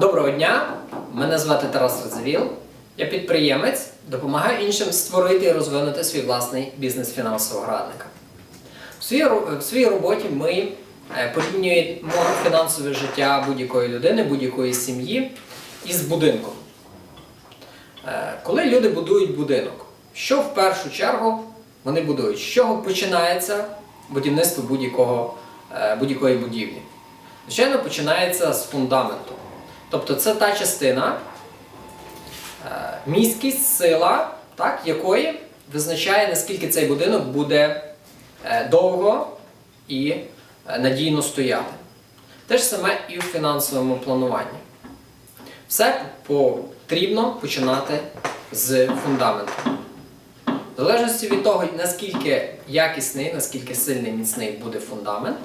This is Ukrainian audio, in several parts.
Доброго дня! Мене звати Тарас Радзивіл. Я підприємець, допомагаю іншим створити і розвинути свій власний бізнес фінансового радника. В своїй, в своїй роботі ми е, порівнюємо фінансове життя будь-якої людини, будь-якої сім'ї із будинком. Е, Коли люди будують будинок, що в першу чергу вони будують? З чого починається будівництво е, будь-якої будівлі? Звичайно, починається з фундаменту. Тобто це та частина, е, міськість, сила, так, якої визначає, наскільки цей будинок буде е, довго і е, надійно стояти. Те ж саме і в фінансовому плануванні. Все потрібно починати з фундаменту. В залежності від того, наскільки якісний, наскільки сильний, міцний буде фундамент,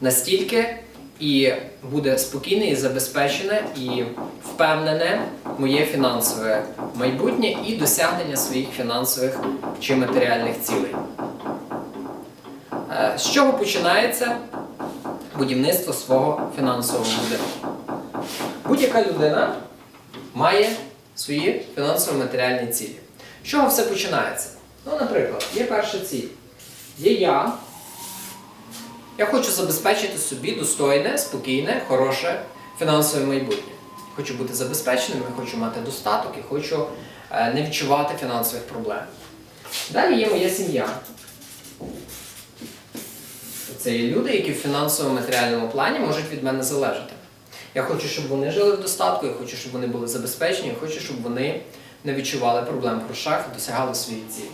настільки і буде спокійне і забезпечене і впевнене моє фінансове майбутнє і досягнення своїх фінансових чи матеріальних цілей. Е, З чого починається будівництво свого фінансового будинку? Будь-яка людина має свої фінансово-матеріальні цілі. З чого все починається? Ну, наприклад, є перша ціль. Є я. Я хочу забезпечити собі достойне, спокійне, хороше фінансове майбутнє. Хочу бути забезпеченим, я хочу мати достаток і хочу е, не відчувати фінансових проблем. Далі є моя сім'я. Це є люди, які в фінансово-матеріальному плані можуть від мене залежати. Я хочу, щоб вони жили в достатку, я хочу, щоб вони були забезпечені, я хочу, щоб вони не відчували проблем в грошах і досягали своїх цілей.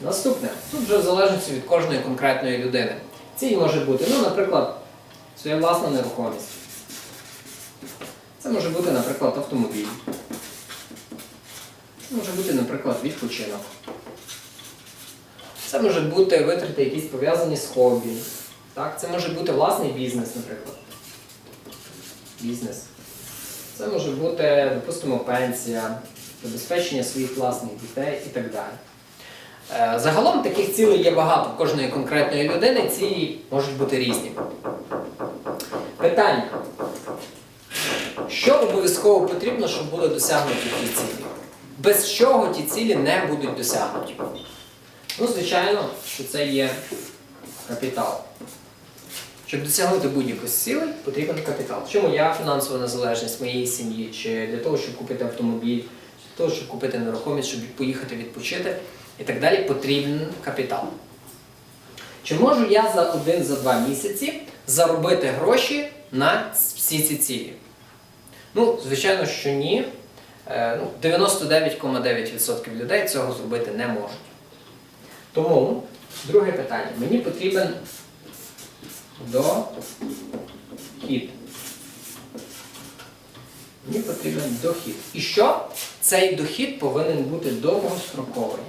Наступне, тут вже в залежності від кожної конкретної людини. Ціль може бути, ну, наприклад, своя власна нерухомість. Це може бути, наприклад, автомобіль. Це може бути, наприклад, відпочинок. Це може бути витрати якісь пов'язані з хобі. Так? Це може бути власний бізнес, наприклад. Бізнес. Це може бути, допустимо, пенсія, забезпечення своїх власних дітей і так далі. Е, Загалом таких цілей є багато кожної конкретної людини, цілі можуть бути різні. Питання. Що обов'язково потрібно, щоб були досягнуті ті цілі? Без чого ті цілі не будуть досягнуті? Ну, звичайно, що це є капітал. Щоб досягнути будь-якої сили, потрібен капітал. Чи моя фінансова незалежність моєї сім'ї, чи для того, щоб купити автомобіль, чи для того, щоб купити нерухомість, щоб поїхати відпочити і так далі, потрібен капітал. Чи можу я за один, за два місяці заробити гроші на всі ці цілі? Ну, звичайно, що ні. Е, ну, 99,9% людей цього зробити не можуть. Тому, друге питання. Мені потрібен дохід. Мені потрібен дохід. І що? Цей дохід повинен бути довгостроковий.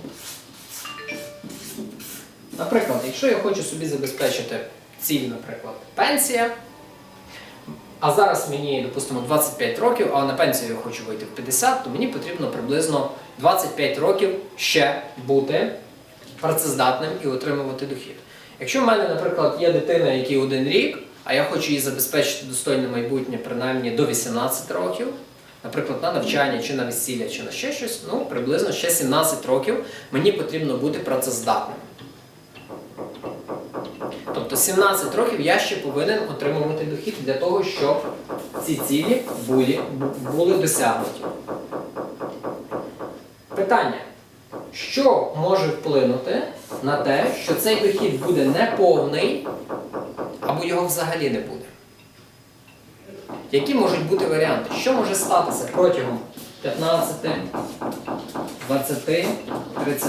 Наприклад, якщо я хочу собі забезпечити ціль, наприклад, пенсія, а зараз мені, допустимо, 25 років, а на пенсію я хочу вийти в 50, то мені потрібно приблизно 25 років ще бути працездатним і отримувати дохід. Якщо в мене, наприклад, є дитина, якій один рік, а я хочу їй забезпечити достойне майбутнє принаймні до 18 років, наприклад, на навчання, чи на весілля, чи на ще щось, ну, приблизно ще 17 років мені потрібно бути працездатним. Тобто 17 років я ще повинен отримувати дохід для того, щоб ці цілі були, були досягнуті. Питання. Що може вплинути на те, що цей дохід буде неповний або його взагалі не буде? Які можуть бути варіанти? Що може статися протягом 15, 20, 30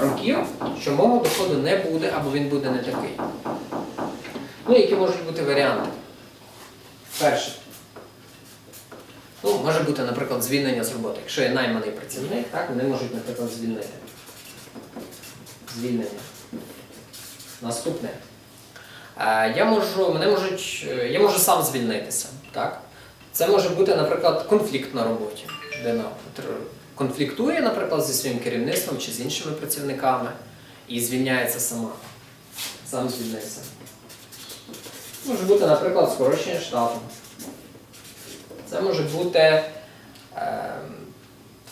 років, що мого доходу не буде або він буде не такий? Ну, які можуть бути варіанти? Перше. Ну, може бути, наприклад, звільнення з роботи. Якщо є найманий працівник, так, вони можуть, наприклад, звільнити. Звільнення. Наступне. Е, Я можу, мене можуть, е, я можу сам звільнитися. Так? Це може бути, наприклад, конфлікт на роботі. Людина конфліктує, наприклад, зі своїм керівництвом чи з іншими працівниками і звільняється сама. Сам звільнився. Може бути, наприклад, скорочення штату. Це може бути е,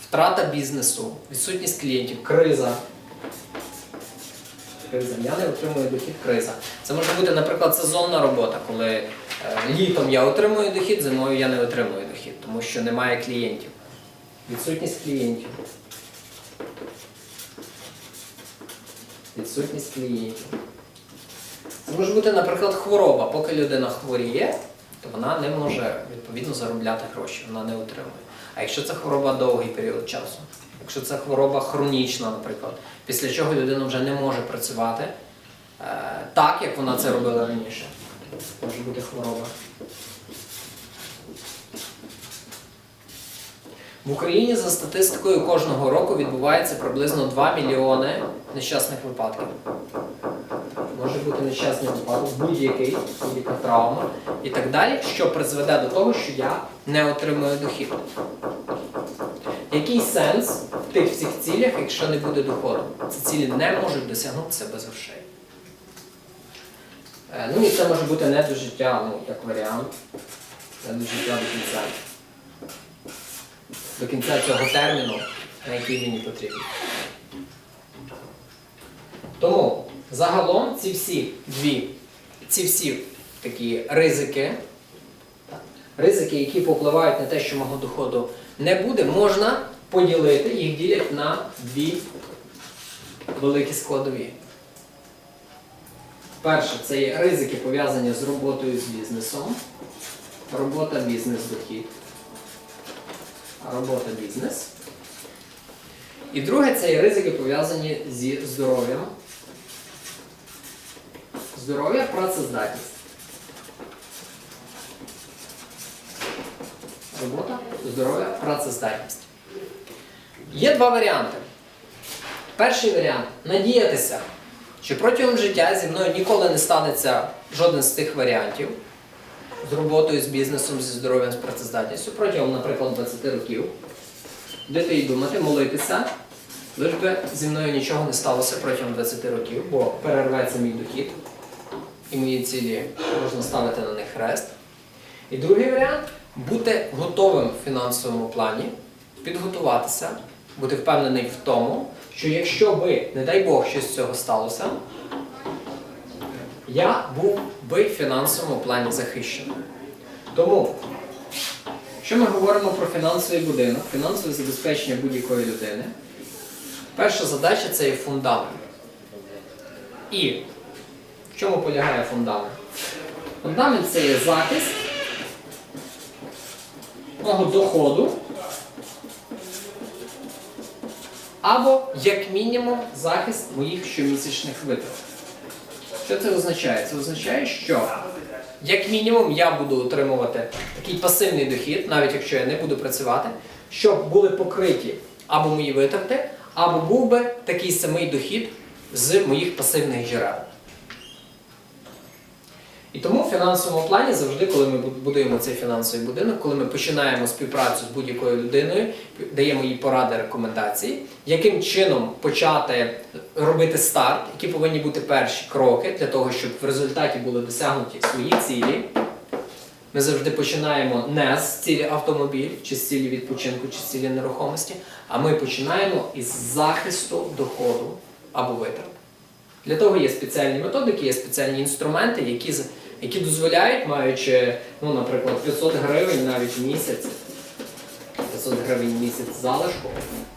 втрата бізнесу, відсутність клієнтів, криза. Криза. Я не отримую дохід, криза. Це може бути, наприклад, сезонна робота, коли е, літом я отримую дохід, зимою я не отримую дохід, тому що немає клієнтів. Відсутність клієнтів. Відсутність клієнтів. Це може бути, наприклад, хвороба. Поки людина хворіє, то вона не може відповідно заробляти гроші, вона не отримує. А якщо це хвороба довгий період часу, якщо це хвороба хронічна, наприклад, після чого людина вже не може працювати е, так, як вона це робила раніше, може бути хвороба. В Україні за статистикою кожного року відбувається приблизно 2 мільйони нещасних випадків. Може бути нещасний випадок, будь-який, будь-яка травма і так далі, що призведе до того, що я не отримую дохід. Який сенс в тих всіх цілях, якщо не буде доходу? Ці цілі не можуть досягнутися без грошей. Е, Ну і це може бути не до життя, ну, як варіант, не до життя до кінця. До кінця цього терміну, на який мені потрібен. Тому загалом ці всі дві, ці всі такі ризики, ризики, які попливають на те, що мого доходу не буде, можна поділити, їх ділять на дві великі складові. Перше, це є ризики пов'язані з роботою з бізнесом. Робота бізнес-дохід. Робота бізнес. І друге це є ризики пов'язані зі здоров'ям. Здоров'я, працездатність. Робота, здоров'я, працездатність. Є два варіанти. Перший варіант надіятися, що протягом життя зі мною ніколи не станеться жоден з цих варіантів з роботою, з бізнесом, зі здоров'ям, з працездатністю протягом, наприклад, 20 років. Будете і думати, молитися, лиш би зі мною нічого не сталося протягом 20 років, бо перерветься мій дохід, і мої цілі можна ставити на них хрест. І другий варіант бути готовим в фінансовому плані, підготуватися, бути впевнений в тому, що якщо би, не дай Бог, щось з цього сталося, я був би в фінансовому плані захищений. Тому, якщо ми говоримо про фінансовий будинок, фінансове забезпечення будь-якої людини, перша задача це є фундамент. І в чому полягає фундамент? Фундамент це є захист мого доходу або, як мінімум, захист моїх щомісячних витрат. Що це означає? Це означає, що як мінімум я буду отримувати такий пасивний дохід, навіть якщо я не буду працювати, щоб були покриті або мої витрати, або був би такий самий дохід з моїх пасивних джерел. І тому в фінансовому плані завжди, коли ми будуємо цей фінансовий будинок, коли ми починаємо співпрацю з будь-якою людиною, даємо їй поради, рекомендації, яким чином почати робити старт, які повинні бути перші кроки для того, щоб в результаті були досягнуті свої цілі. Ми завжди починаємо не з цілі автомобіль, чи з цілі відпочинку, чи з цілі нерухомості, а ми починаємо із захисту доходу або витрат. Для того є спеціальні методики, є спеціальні інструменти, які, які дозволяють, маючи, ну, наприклад, 500 гривень навіть в місяць, 500 гривень в місяць залишку,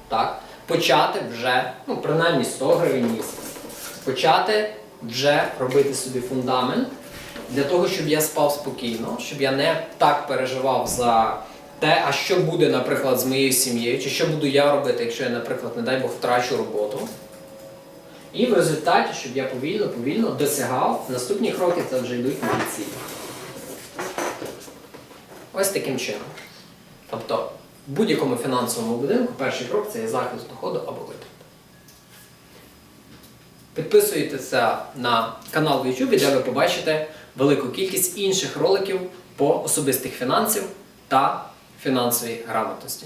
так, почати вже, ну, принаймні 100 гривень в місяць, почати вже робити собі фундамент для того, щоб я спав спокійно, щоб я не так переживав за те, а що буде, наприклад, з моєю сім'єю, чи що буду я робити, якщо я, наприклад, не дай Бог, втрачу роботу. І в результаті, щоб я повільно, повільно досягав, наступні кроки це вже йдуть мої цілі. Ось таким чином. Тобто, в будь-якому фінансовому будинку перший крок це є захист доходу або витрат. Підписуйтеся на канал в YouTube, де ви побачите велику кількість інших роликів по особистих фінансів та фінансовій грамотності.